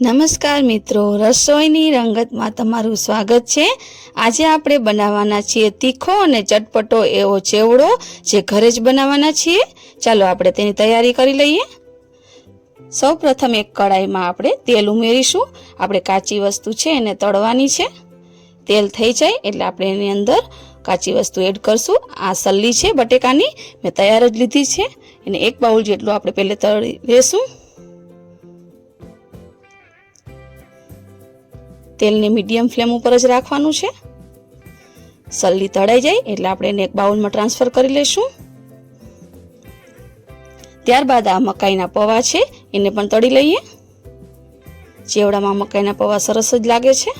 નમસ્કાર મિત્રો, રસોઈની રંગતમાં તમારું સ્વાગત છે. આજે આપણે બનાવવાના છીએ તીખો અને ચટપટો એવો ચેવડો જે ઘરે જ બનાવવાના છીએ. ચાલો આપણે તેની તૈયારી કરી લઈએ. સૌ પ્રથમ એક કડાઈમાં આપણે તેલ ઉમેરીશું. આપણે કાચી વસ્તુ છે એને તળવાની છે. તેલ થઈ જાય એટલે આપણે એની અંદર કાચી વસ્તુ એડ કરશું. આ સલ્લી છે બટેકાની. મેં તૈયાર જ લીધી છે. એને એક બાઉલ જેટલું આપણે પહેલે તળી લેશું. તેલને મીડિયમ ફ્લેમ ઉપર જ રાખવાનું છે. સલ્લી તળાઈ જાય એટલે આપણે એને એક બાઉલમાં ટ્રાન્સફર કરી લઈશું ત્યારબાદ આ મકાઈના પૌવા છે, એને પણ તળી લઈએ. ચેવડામાં મકાઈના પૌવા સરસ જ લાગે છે.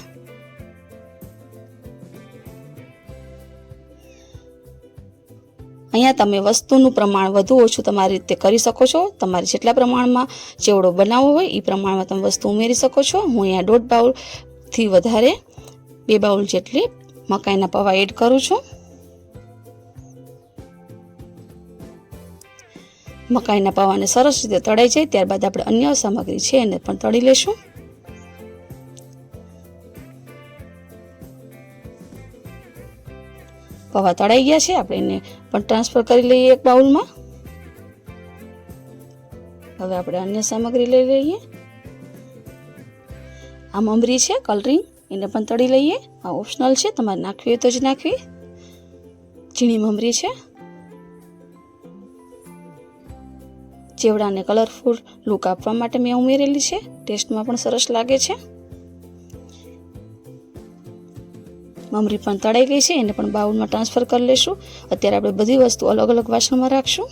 અહીંયા તમે વસ્તુનું પ્રમાણ વધુ ઓછું તમારી રીતે કરી શકો છો. તમારે જેટલા પ્રમાણમાં ચેવડો બનાવવો હોય એ પ્રમાણમાં તમે વસ્તુ ઉમેરી શકો છો. હું અહીંયા દોઢ બાઉલથી વધારે બે બાઉલ જેટલી મકાઈના પૌવા એડ કરું છું. મકાઈના પૌવાને સરસ રીતે તળાઈ જાય ત્યારબાદ આપણે અન્ય સામગ્રી છે એને પણ તળી લેશું. પૌવા તળાઈ ગયા છે, આપણે એને પણ ટ્રાન્સફર કરી લઈએ એક બાઉલમાં. હવે આપણે અન્ય સામગ્રી લઈ લઈએ. આ મમરી છે કલરિંગ એને પણ તળી લઈએ. આ ઓપ્શનલ છે, તમારે નાખવી હોય તો જ નાખવી. ઝીણી મમરી છે. ચેવડાને કલરફુલ લુક આપવા માટે મેં ઉમેરેલી છે. ટેસ્ટમાં પણ સરસ લાગે છે. મમરી પણ તળાઈ ગઈ છે, એને પણ બાઉલમાં ટ્રાન્સફર કરી લેશું. અત્યારે આપણે બધી વસ્તુ અલગ અલગ વાસણમાં રાખશું.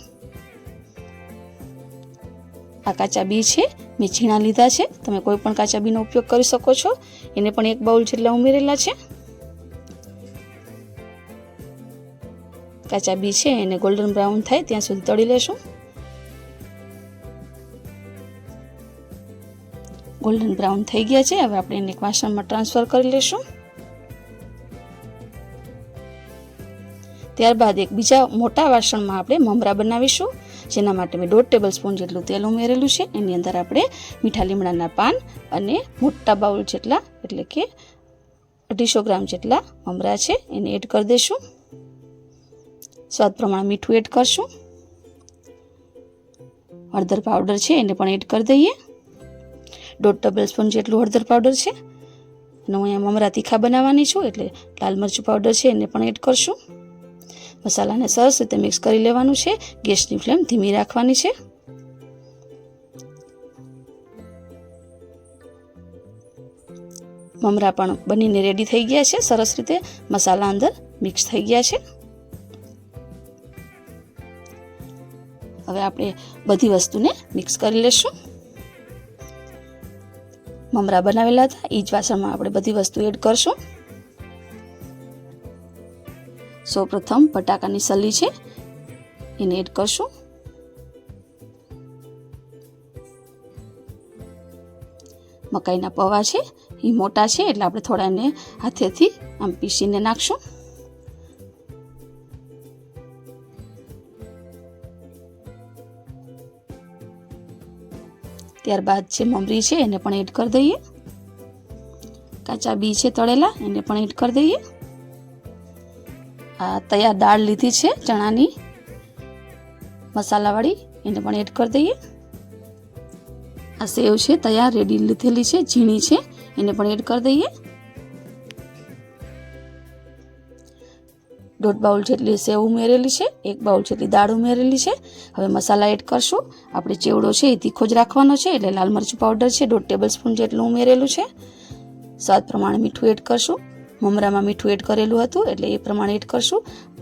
આ કાચા બી છે. મેં ઝીણા લીધા છે. તમે કોઈ પણ કાચા બીનો ઉપયોગ કરી શકો છો. એને પણ એક બાઉલ જેટલા ઉમેરેલા છે. કાચા બી છે, એને ગોલ્ડન બ્રાઉન થાય ત્યાં સુધી તળી લેશું. ગોલ્ડન બ્રાઉન થઈ ગયા છે. હવે આપણે એને એક વાસણમાં ટ્રાન્સફર કરી લેશું. ત્યારબાદ એક બીજા મોટા વાસણમાં આપણે મમરા બનાવીશું. જેના માટે મેં દોઢ ટેબલ સ્પૂન જેટલું તેલ ઉમેરેલું છે. એની અંદર આપણે મીઠા લીમડાના પાન અને મોટા બાઉલ જેટલા, એટલે કે અઢીસો ગ્રામ જેટલા મમરા છે, એને એડ કરી દઈશું. સ્વાદ પ્રમાણે મીઠું એડ કરશું. હળદર પાવડર છે, એને પણ એડ કરી દઈએ. દોઢ ટેબલ સ્પૂન જેટલું હળદર પાવડર છે. અને હું અહીંયા મમરા તીખા બનાવવાની છું, એટલે લાલ મરચું પાવડર છે, એને પણ એડ કરશું. મસાલાને સરસ રીતે મિક્સ કરી લેવાનું છે. ગેસની ફ્લેમ ધીમી રાખવાની છે. મમરા પણ બનીને રેડી થઈ ગયા છે. સરસ રીતે મસાલા અંદર મિક્સ થઈ ગયા છે. હવે આપણે બધી વસ્તુને મિક્સ કરી લેશું. મમરા બનાવેલા હતા. એ જ વાસણમાં આપણે બધી વસ્તુ એડ કરશું. સૌ પ્રથમ બટાકાની સલી છે, એને એડ કરશું. મકાઈના પૌવા છે, એ મોટા છે, એટલે આપણે થોડા એને હાથેથી આમ પીસીને નાખશું. ત્યારબાદ છે મમરી છે, એને પણ એડ કરી દઈએ. કાચા બી છે તળેલા, એને પણ એડ કરી દઈએ. આ તૈયાર દાળ લીધી છે ચણાની. મસાલાવાળી એને પણ એડ કરી દઈએ. આ સેવ છે તૈયાર, રેડી લીધેલી છે, ઝીણી છે, એને પણ એડ કરી દઈએ. દોઢ બાઉલ જેટલી સેવ ઉમેરેલી છે, એક બાઉલ જેટલી દાળ ઉમેરેલી છે. હવે મસાલા એડ કરશું. આપણે ચેવડો છે એ તીખો જ રાખવાનો છે, એટલે લાલ મરચું પાવડર છે, દોઢ ટેબલ સ્પૂન જેટલું ઉમેરેલું છે. સ્વાદ પ્રમાણે મીઠું એડ કરશું. મમરામાં મીઠું એડ કરેલું હતું, એટલે એ પ્રમાણે એડ કરશું.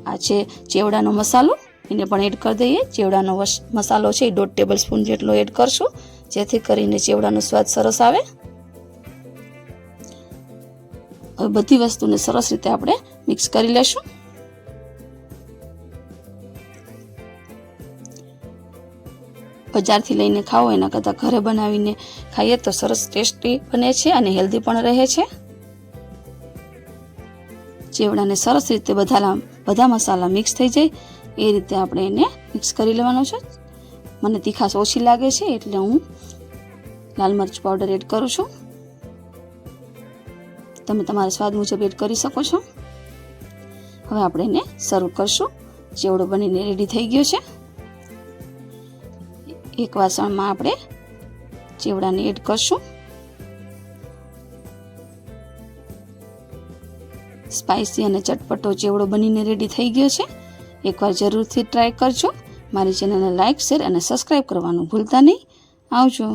આ છે ચેવડાનો મસાલો. એને પણ એડ કરી દઈએ. ચેવડાનો મસાલો છે એ દોઢ ટેબલ સ્પૂન જેટલો એડ કરશું, જેથી કરીને ચેવડાનો સ્વાદ સરસ આવે. હવે બધી વસ્તુને સરસ રીતે આપણે મિક્સ કરી લેશું. બજારથી લઈને ખાઓ, એના કરતાં ઘરે બનાવીને ખાઈએ તો સરસ ટેસ્ટી બને છે અને હેલ્ધી પણ રહે છે. ચેવડાને સરસ રીતે બધા બધા મસાલા મિક્સ થઈ જાય. એ રીતે આપણે એને મિક્સ કરી લેવાનો છે. મને તીખાશ ઓછી લાગે છે, એટલે હું લાલ મરચ પાવડર એડ કરું છું. તમે તમારા સ્વાદ મુજબ એડ કરી શકો છો. હવે આપણે એને સર્વ કરશું. ચેવડો બનીને રેડી થઈ ગયો છે. એક વાસણમાં આપણે ચેવડાને એડ કરશું. સ્પાઇસી અને ચટપટો ચેવડો બનીને રેડી થઈ ગયો છે. એકવાર જરૂરથી ટ્રાય કરજો. મારી ચેનલને લાઇક શેર અને સબસ્ક્રાઈબ કરવાનું ભૂલતા નહીં. આવજો.